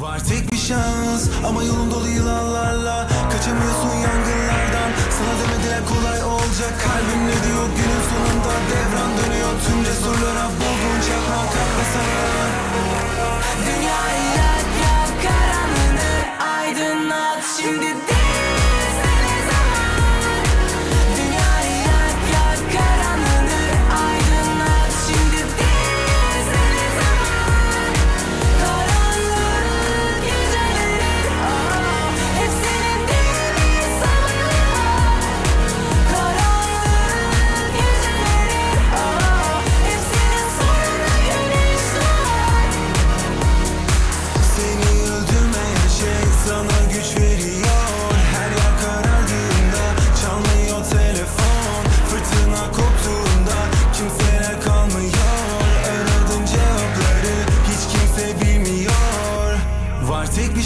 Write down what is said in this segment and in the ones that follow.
Var tek bir şans ama yolun dolu yılanlarla Kaçamıyorsun yangınlardan. Sana demediler kolay olacak Kalbim ne diyor? Günün sonunda Devran dönüyor. Tüm cesurlara Bulduğun çakma kalkma sana Dünyayı yak yak karanlığını aydınlat. Şimdi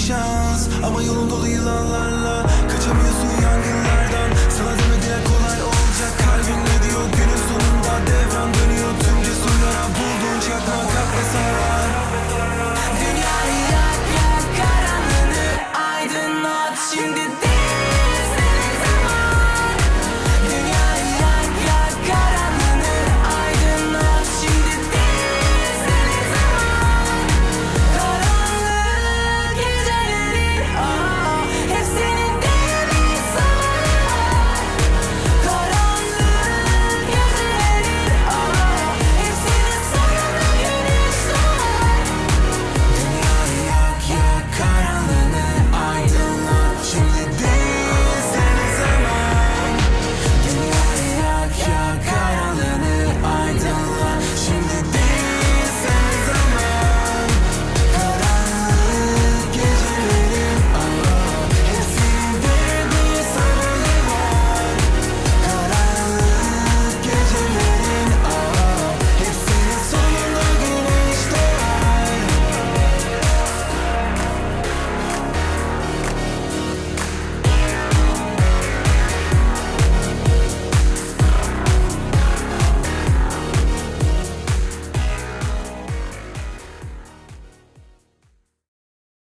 şans. Ama yolun dolu yılanlarla Kaçamıyorsun yangınlardan. Sana